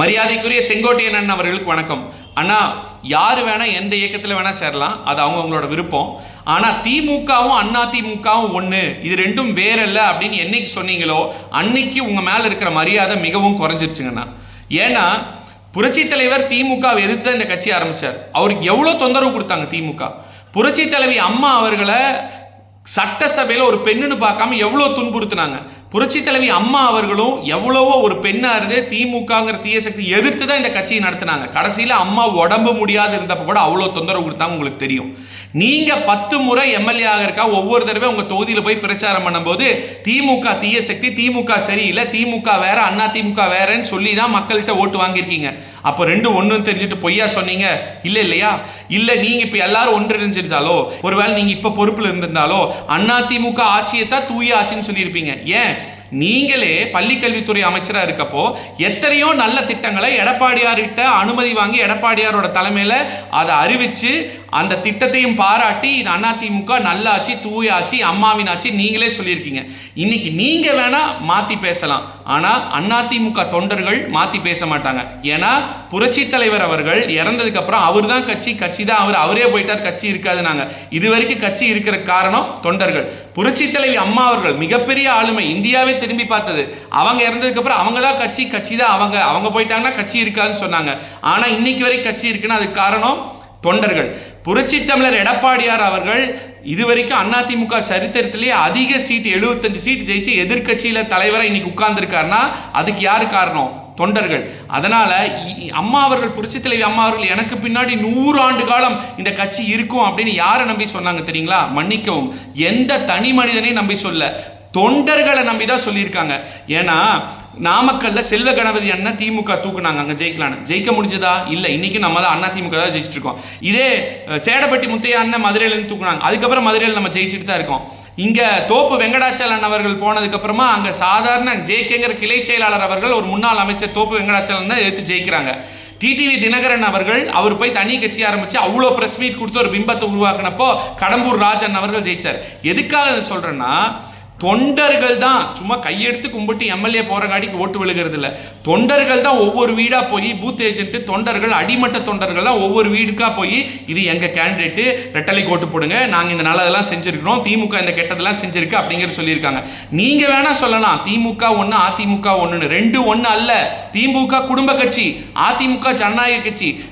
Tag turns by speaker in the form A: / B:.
A: மரியாதைக்குரிய செங்கோட்டையன் அண்ணன் அவர்களுக்கு வணக்கம். அண்ணா யார் வேணால் எந்த இயக்கத்தில் வேணால் சேரலாம். அது அவங்கவுங்களோட விருப்பம். ஆனால் திமுகவும் அண்ணா திமுகவும் ஒன்று இது ரெண்டும் வேற இல்லை அப்படின்னு என்னைக்கு சொன்னீங்களோ அன்னைக்கு உங்கள் மேலே இருக்கிற மரியாதை மிகவும் குறைஞ்சிருச்சுங்கண்ணா ஏன்னா புரட்சித் தலைவர் திமுகவை எதிர்த்து தான் இந்த கட்சி ஆரம்பித்தார் அவருக்கு எவ்வளோ தொந்தரவு கொடுத்தாங்க திமுக. புரட்சி தலைவி அம்மா அவர்களை சட்டசபையில் ஒரு பெண்ணுன்னு பார்க்காம எவ்வளோ துன்புறுத்துனாங்க. புரட்சி தலைவி அம்மா அவர்களும் எவ்வளவோ ஒரு பெண்ணா இருந்து திமுகங்கிற தீய சக்தி எதிர்த்து தான் இந்த கட்சியை நடத்தினாங்க. கடைசியில் அம்மா உடம்பு முடியாது இருந்தப்ப கூட அவ்வளோ தொந்தரவு கொடுத்தாங்க உங்களுக்கு தெரியும். நீங்க பத்து முறை எம்எல்ஏ ஆகிறக்கா ஒவ்வொரு தடவை உங்க தொகுதியில் போய் பிரச்சாரம் பண்ணும்போது திமுக தீய சக்தி திமுக சரியில்லை திமுக வேற அண்ணா திமுக வேறன்னு சொல்லி தான் மக்கள்கிட்ட ஓட்டு வாங்கியிருக்கீங்க. அப்போ ரெண்டு ஒன்றும் தெரிஞ்சுட்டு பொய்யா சொன்னீங்க? இல்லை இல்லையா? இல்லை நீங்க இப்போ எல்லாரும் ஒன்றிணைஞ்சிருந்தாலோ ஒருவேளை நீங்க இப்போ பொறுப்பில் இருந்திருந்தாலோ? அண்ணா திமுக ஆட்சியை தான் தூய ஆட்சின்னு சொல்லியிருப்பீங்க. ஏன்? நீங்களே பள்ளிக்கல்வித்துறை அமைச்சராக இருக்கப்போ எத்தனையோ நல்ல திட்டங்களை எடப்பாடியார்கிட்ட அனுமதி வாங்கி எடப்பாடியாரோட தலைமையில் அதை அறிவித்து அந்த திட்டத்தையும் பாராட்டி இது அதிமுக நல்லாச்சு தூயாச்சு தூய அம்மாவின் ஆட்சி நீங்களே சொல்லியிருக்கீங்க. இன்னைக்கு நீங்கள் வேணால் மாற்றி பேசலாம். ஆனால் அதிமுக தொண்டர்கள் மாற்றி பேச மாட்டாங்க. ஏன்னா புரட்சி தலைவர் அவர்கள் இறந்ததுக்கப்புறம் அவர் தான் கட்சி கட்சி தான் அவர். அவரே போயிட்டார் கட்சி இருக்காது இது வரைக்கும் கட்சி இருக்கிற காரணம் தொண்டர்கள். புரட்சி தலைவி அம்மா அவர்கள் மிகப்பெரிய ஆளுமை. இந்தியாவே திரும்பி பார்த்தது. அவங்க இறந்ததுக்கு அப்புறம் அவங்க தான் கட்சி கட்சி தான் அவங்க. அவங்க போயிட்டாங்கன்னா கட்சி இருக்காதுன்னு சொன்னாங்க. ஆனா இன்னைக்கு வரை கட்சி இருக்குன்னா அதுக்கு காரணம் தொண்டர்கள். புரட்சி தமிழர் எடப்பாடியார் அவர்கள் இதுவரைக்கும் அதிமுக சரித்திரத்திலேயே அதிக சீட் 75 சீட் ஜெயிச்சு எதிர்க்கட்சியில தலைவரை இன்னைக்கு உட்கார்ந்துருக்காருன்னா அதுக்கு யார் காரணம்? தொண்டர்கள். அதனால அம்மா அவர்கள் புரட்சி தலைவி அம்மா அவர்கள் எனக்கு பின்னாடி நூறு ஆண்டு காலம் இந்த கட்சி இருக்கும் அப்படின்னு யாரை நம்பி சொன்னாங்க தெரியுங்களா? மன்னிக்கவும். எந்த தனி மனிதனையும் நம்பி சொல்ல. தொண்டர்களை நம்பி தான் சொல்லியிருக்காங்க. ஏன்னா நாமக்கல்ல செல்வ கணபதி அண்ணன் திமுக தூக்குனாங்க அங்கே ஜெயிக்கலான்னு. ஜெயிக்க முடிஞ்சதா? இல்லை இன்னைக்கு நம்ம தான் அண்ணா திமுக தான் ஜெயிச்சுட்டு இருக்கோம் இதே சேடப்பட்டி முத்தையா அண்ணன் மதுரையிலேருந்து தூக்குனாங்க. அதுக்கப்புறம் மதுரையில் நம்ம ஜெயிச்சுட்டு தான் இருக்கோம். இங்கே தோப்பு வெங்கடாச்சலன் அவர்கள் போனதுக்கப்புறமா அங்கே சாதாரண ஜேகேங்கிற கிளை செயலாளர் அவர்கள் ஒரு முன்னாள் அமைச்சர் தோப்பு வெங்கடாச்சலன் எடுத்து ஜெயிக்கிறாங்க. டிடிவி தினகரன் அவர்கள் அவர் போய் தனி கட்சி ஆரம்பித்து அவ்வளோ ப்ரெஸ் மீட் கொடுத்து ஒரு பிம்பத்தை உருவாக்குனப்போ கடம்பூர் ராஜன் அவர்கள் ஜெயிச்சார். எதுக்காக சொல்கிறேன்னா தொண்டர்கள் தான் சும்மா கையெடுத்து கும்பிட்டு எம்எல்ஏ போறங்காடிக்கு ஓட்டு விழுகிறது இல்லை தொண்டர்கள் தான் ஒவ்வொரு வீடாக போய் பூத் ஏஜென்ட்டு தொண்டர்கள் அடிமட்ட தொண்டர்கள் தான் ஒவ்வொரு வீடுக்காக போய் இது எங்கள் கேண்டிடேட்டு ரெட்டலைக்கு ஓட்டு போடுங்க நாங்கள் இந்த நல்லதெல்லாம் செஞ்சுருக்கிறோம் திமுக இந்த கெட்டதெல்லாம் செஞ்சுருக்கு அப்படிங்கிற சொல்லியிருக்காங்க. நீங்கள் வேணால் சொல்லலாம் திமுக ஒன்று அதிமுக ஒன்றுன்னு ரெண்டு ஒன்று அல்ல திமுக குடும்ப கட்சி அதிமுக ஜனநாயக கட்சி.